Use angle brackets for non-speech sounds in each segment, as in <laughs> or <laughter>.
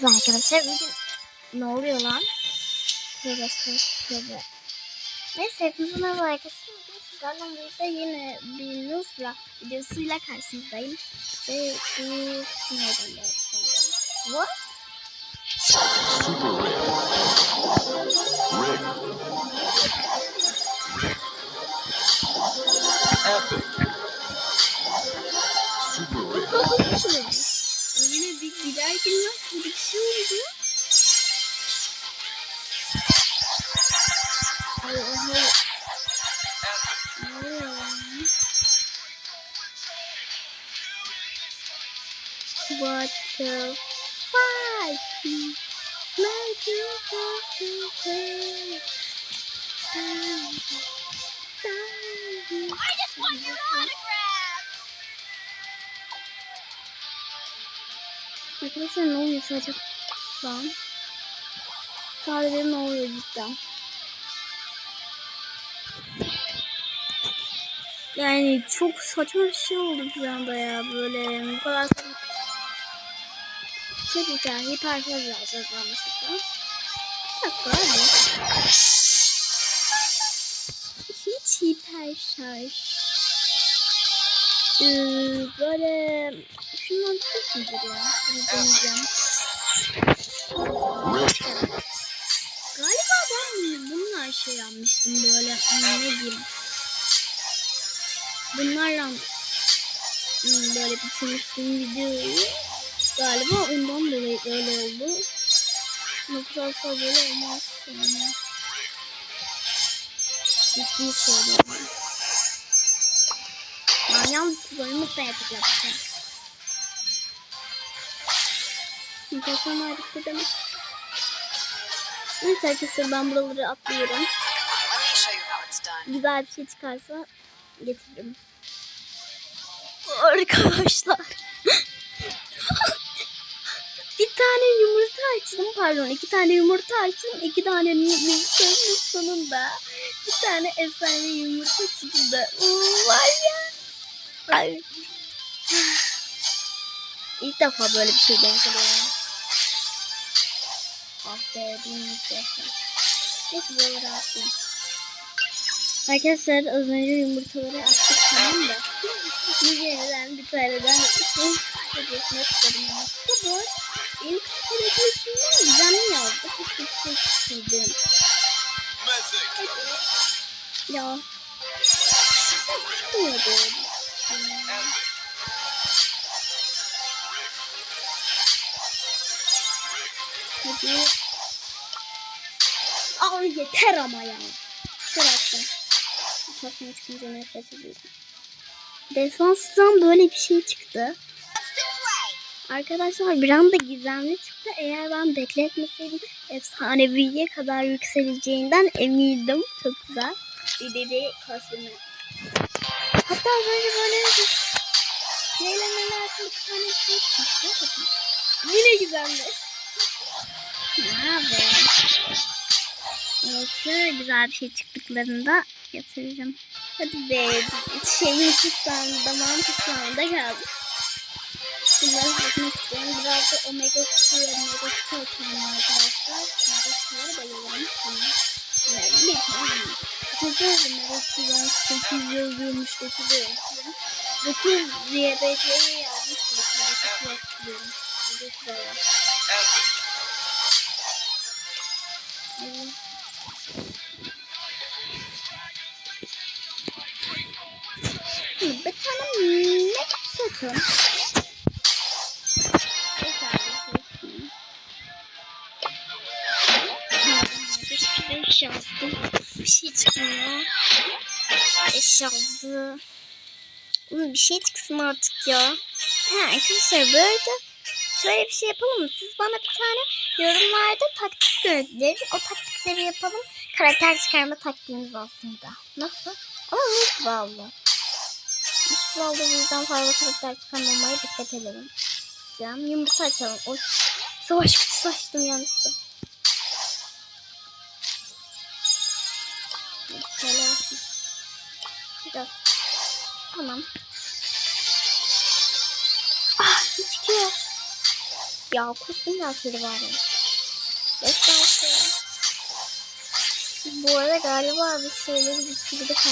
Merhaba arkadaşlar bugün ne oluyor lan? Neyse hepinize merhaba arkadaşlar. Bugün sizlerle birlikte yine bir Nusra videosuyla karşınızdayım. Ve bu nereden geldi? What? Super Rick. Rick. Rick. Epic. Super Rick. Yine bir giderken nasıl bir şey oldu? Ay, ay, ay. What the fuck? Make you go to bed. I just want your autograph. Arkadaşlar ne oluyor sadece şu an? Sadece ne oluyor cidden? Yani çok saçma bir şey oldu bir anda ya böyle bu kadar. Tabii ki hiperşarj yapacağız yanlışlıkla. Dakika hadi. Hiç hiperşarj. Ee, böyle şundan mudur ya? Bunu deneyeceğim. Galiba ben bununla şey yapmıştım böyle hmm, ne diyeyim. Bunlarla hmm, böyle bitirmiştim videoyu. Galiba ondan dolayı öyle oldu. Yoksa böyle olmaz yani. Ciddi söylüyorum. Yalnız bölümü beğendik yapacağım. Mikrofon harika demek. Neyse arkadaşlar ben buraları atlıyorum. Güzel bir şey çıkarsa getiririm. Arkadaşlar. <laughs> bir tane yumurta açtım pardon iki tane yumurta açtım iki tane yumurtanın sonunda bir tane efsane yumurta çıktı. Oo, var ya. Ay. İlk defa böyle bir şey denk geliyorum. Ah be bilmiyorum. Neyse böyle rahatlayayım. Arkadaşlar az önce yumurtaları attık tamam da. Şimdi yeniden bir tane daha geçmek istedim. Bu bu ilk hareketinden gizemli yazdı. Hiçbir şey çizdim. Ya. Çıkmıyordu. Hadi. Aa yeter ama ya. Bıraktım. Kafasına çıkınca nefret ediyorum. Desanstan böyle bir şey çıktı. Arkadaşlar bir anda gizemli çıktı. Eğer ben bekletmeseydim efsaneviye kadar yükseleceğinden emindim. Çok güzel. Bir de bir kostümü. Hatta az önce böyle bir neyle neler bir tane şey çıktı. Yine gizemli. Ne yapayım? Neyse güzel bir şey çıktıklarında getireceğim. Hadi be şeyin tıklandı, damağım tıklandı geldi. Bunları yapmak istiyorum. Biraz da omega 3 omega 3 açalım arkadaşlar. Omega 3'lere bayılırım. Ne bileyim. Çünkü omega 3'den 8 yazıyormuş, 9 yazıyormuş. 9 diye BT'ye yazmış. Omega 3 yazıyorum. Omega 3 var. Evet. Bir tane ne satın? Çıkmıyor. Beş yazdı. Oğlum bir şey çıksın artık ya. Ha arkadaşlar böyle şöyle bir şey yapalım mı? Siz bana bir tane yorumlarda taktik gönderin. O taktikleri yapalım. Karakter çıkarma taktiğimiz aslında. Nasıl? Ama nasıl bağlı? Nasıl bağlı bizden fazla karakter çıkarmamaya dikkat edelim. Yumurta açalım. Oy. Savaş kutusu açtım yanlışlıkla. Tamam. Ah ne çıkıyor? ya. Kostüm gelseydi bari. Destansı. Bu arada galiba bir şeyleri bitirdik ha.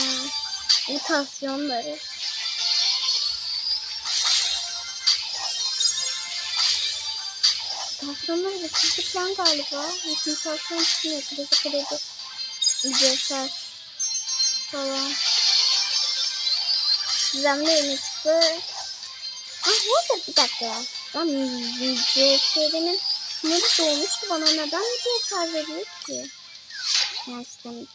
Mutasyonları. Mutasyonları bitirdik lan galiba. Mutasyon çıkmıyor. Kredi kredi. Ücretler. Falan. Yeni çıktı. Ah arada bir dakika ya. Lan ücretlerinin sınırı doğmuştu bana. Neden ücretler veriyor ki? Gerçekten.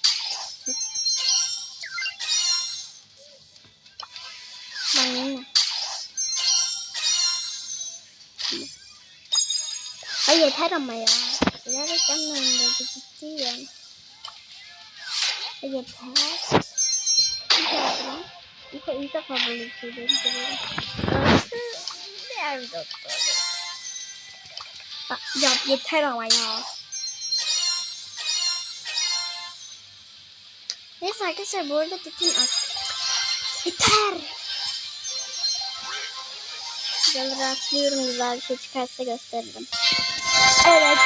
Ben yine. Ay yeter ama ya. Bilerek gelmiyorum dedi ciddiyim. Ay yeter. İlk, ilk defa böyle bir şey dedim. Orası diğer bir doktor. Ya yeter ama ya. Neyse arkadaşlar bu arada bütün Yeter. Güzel rahatlıyorum güzel bir şey çıkarsa gösteririm. Evet.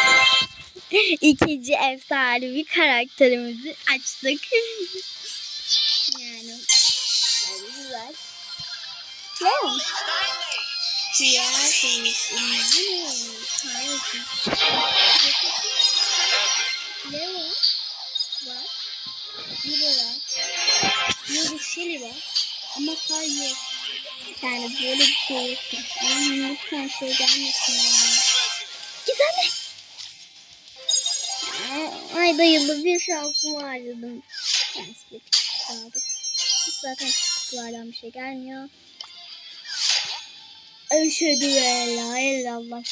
<laughs> İkinci efsanevi karakterimizi açtık. <laughs> Ne o? Siyah şeymiş. Ne o? Bak. Biri var. Bir şey var. Ama kar yok. Yani böyle bir şey yok. Yani lütfen şey gelmesin yani. Güzel. Aa, Ayda yılda bir şansımı harcadım. Yani bir kaldık. Zaten kutulardan bir şey gelmiyor. Eşhedü en la illallah.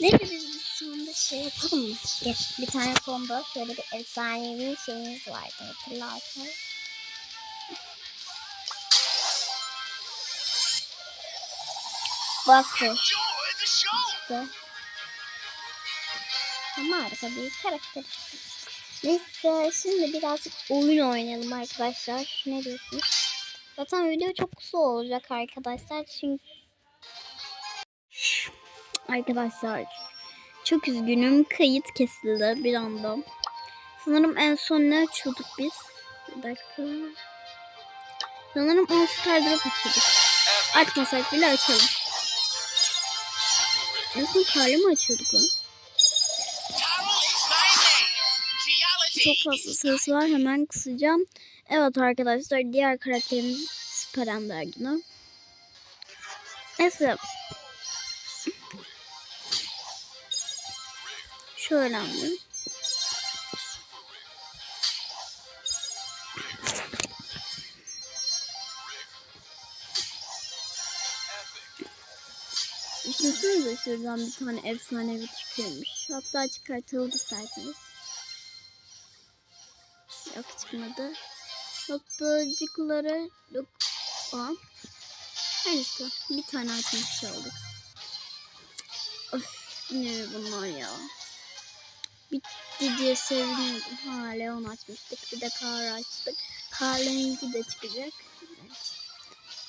Neyse biz şu anda şey yapalım mı? Bir tane combo şöyle bir efsanevi şeyimiz vardı hatırlarsan. Bastı. İşte. Ama harika bir karakter. Neyse şimdi birazcık oyun oynayalım arkadaşlar. Ne diyorsunuz? Zaten video çok kısa olacak arkadaşlar. Çünkü Arkadaşlar çok üzgünüm. Kayıt kesildi bir anda. Sanırım en son ne açıyorduk biz? Bir dakika. Sanırım All Star Drop açıyorduk. Açmasak bile açalım. En son mı açıyorduk lan? Çok fazla ses var. Hemen kısacağım. Evet arkadaşlar diğer karakterimiz Süper Ender yine. Neyse. Şöyle anlayayım. Düşünsenize şuradan bir tane efsanevi çıkıyormuş. Hatta çıkartalım isterseniz. Yok çıkmadı. Noktacıkları yok. Aa. Neyse bir tane açmış olduk. Of ne bunlar ya. Bitti diye seviniyordum. Ha Leon açmıştık. Bir de Kar açtık. Kar'ınki de çıkacak. Evet.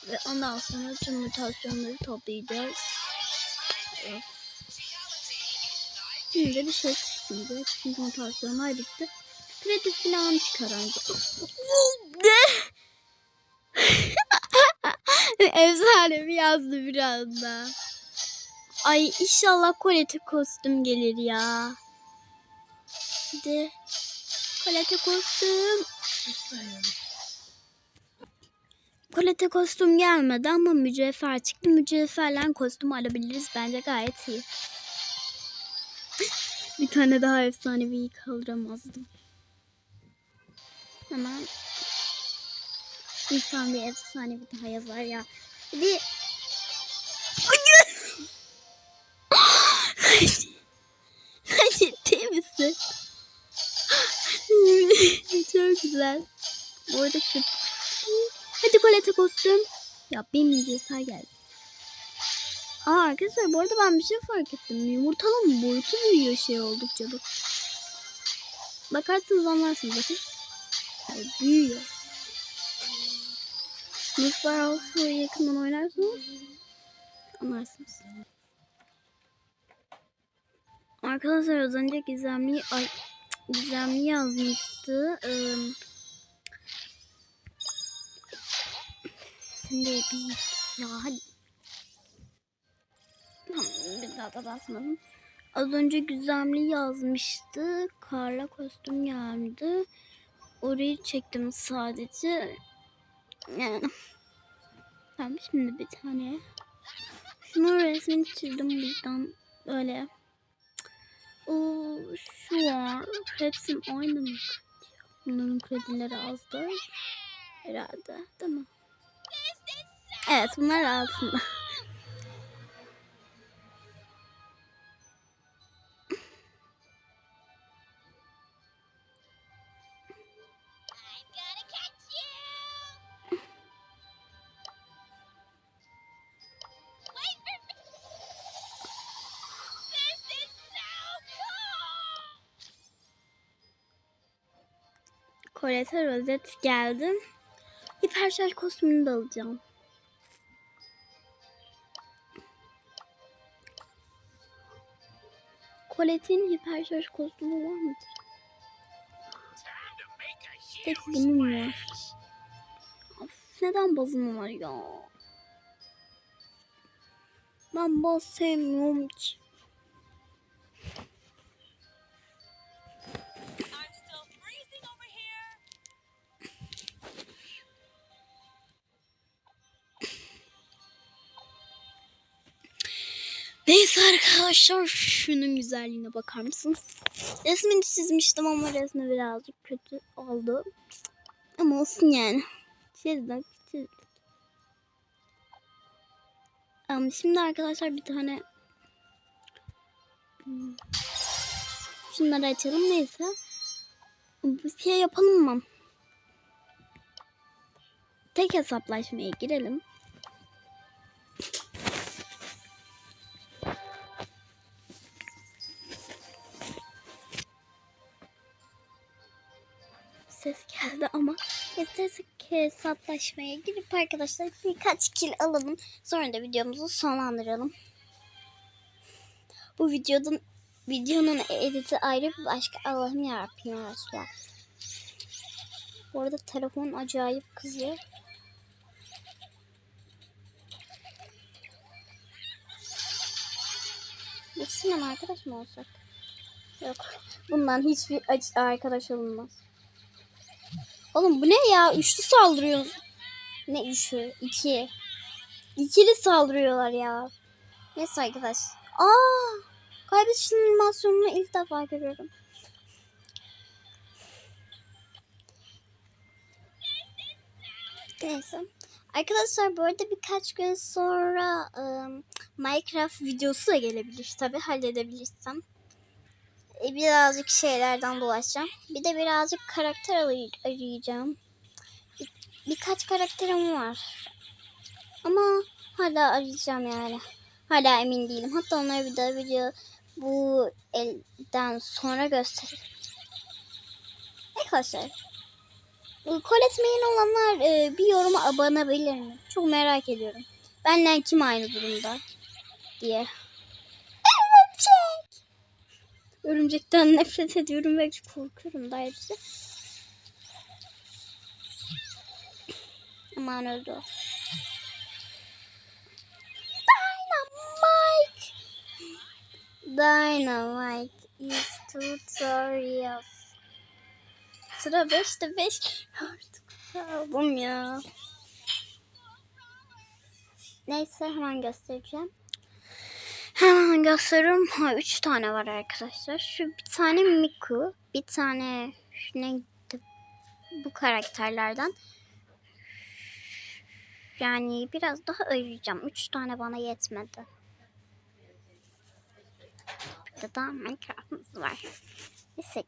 Ve ondan sonra tüm mutasyonları toplayacağız. Evet. Şimdi bir şey çıkmayacak. Çünkü mutasyonlar bitti. Kredi falan çıkar ancak. Ne? <laughs> Efsanevi yazdı bir anda. Ay inşallah kolete kostüm gelir ya. Hadi. Kolete kostüm. Kolete kostüm gelmedi ama mücevher çıktı. Mücevherle kostüm alabiliriz. Bence gayet iyi. <laughs> bir tane daha efsanevi kaldıramazdım. Hemen insan bir efsane bir daha yazar ya. Bir Ciddi misin? Çok güzel. Bu arada şu... Hadi kolete kostüm. Ya benim mücevher geldi. Aa arkadaşlar bu arada ben bir şey fark ettim. Yumurtanın boyutu büyüyor şey oldukça bak. Bakarsanız anlarsınız bakın. Yani büyüyor. Mutfağı şöyle yakından oynarsanız anlarsınız. Arkadaşlar az önce gizemli ay gizemli yazmıştı. Ee, şimdi bir ya hadi. Tamam bir daha da basmadım. Az önce gizemli yazmıştı. Karla kostüm geldi. Orayı çektim sadece. Yani. Tamam şimdi bir tane. Şunun resmini çizdim buradan böyle. O şu var. Hepsi aynı mı? Bunların kredileri azdır. Herhalde değil mi? Evet bunlar altında. Kolete rozet geldi. Hiperşarj kostümünü de alacağım. Colette'in hiperşarj kostümü var mıdır? Tek bunun var. Of, neden bazım var ya? Ben baz sevmiyorum ki. Neyse arkadaşlar şunun güzelliğine bakar mısınız? Resmini çizmiştim ama resmi birazcık kötü oldu. Ama olsun yani. Çizdik çizdik. Ama şimdi arkadaşlar bir tane şunları açalım neyse. Bir şey yapalım mı? Tek hesaplaşmaya girelim. Ses geldi ama istersek hesaplaşmaya girip arkadaşlar birkaç kill alalım. Sonra da videomuzu sonlandıralım. Bu videonun videonun editi ayrı bir başka Allah'ım yarabbim ya Resulallah. Bu arada telefon acayip kızıyor. Biz sinema arkadaş mı olsak? Yok. Bundan hiçbir arkadaş olunmaz. Oğlum bu ne ya? Üçlü saldırıyor. Ne üçü? İki. İkili saldırıyorlar ya. Neyse arkadaş. Aa! Kaybediş animasyonunu ilk defa görüyorum. Neyse. Arkadaşlar bu arada birkaç gün sonra ım, Minecraft videosu da gelebilir tabi halledebilirsem. E, birazcık şeylerden dolaşacağım. Bir de birazcık karakter aray- arayacağım. Bir- birkaç karakterim var. Ama hala arayacağım yani. Hala emin değilim. Hatta onları bir daha video bu elden sonra gösteririm. Arkadaşlar. Koletmeyin olanlar e, bir yoruma abone olabilir mi? Çok merak ediyorum. Benden kim aynı durumda diye. Örümcekten nefret ediyorum ve korkuyorum da ayrıca. Aman öldü o. Dynamite. Dynamite is tutorials. Sıra 5'te 5. Artık kaldım ya. Neyse hemen göstereceğim. Hemen gösteriyorum. Ha, üç tane var arkadaşlar. Şu bir tane Miku. Bir tane neydi? Bu karakterlerden. Yani biraz daha arayacağım. Üç tane bana yetmedi. Bir de daha Minecraft'ımız var. Neyse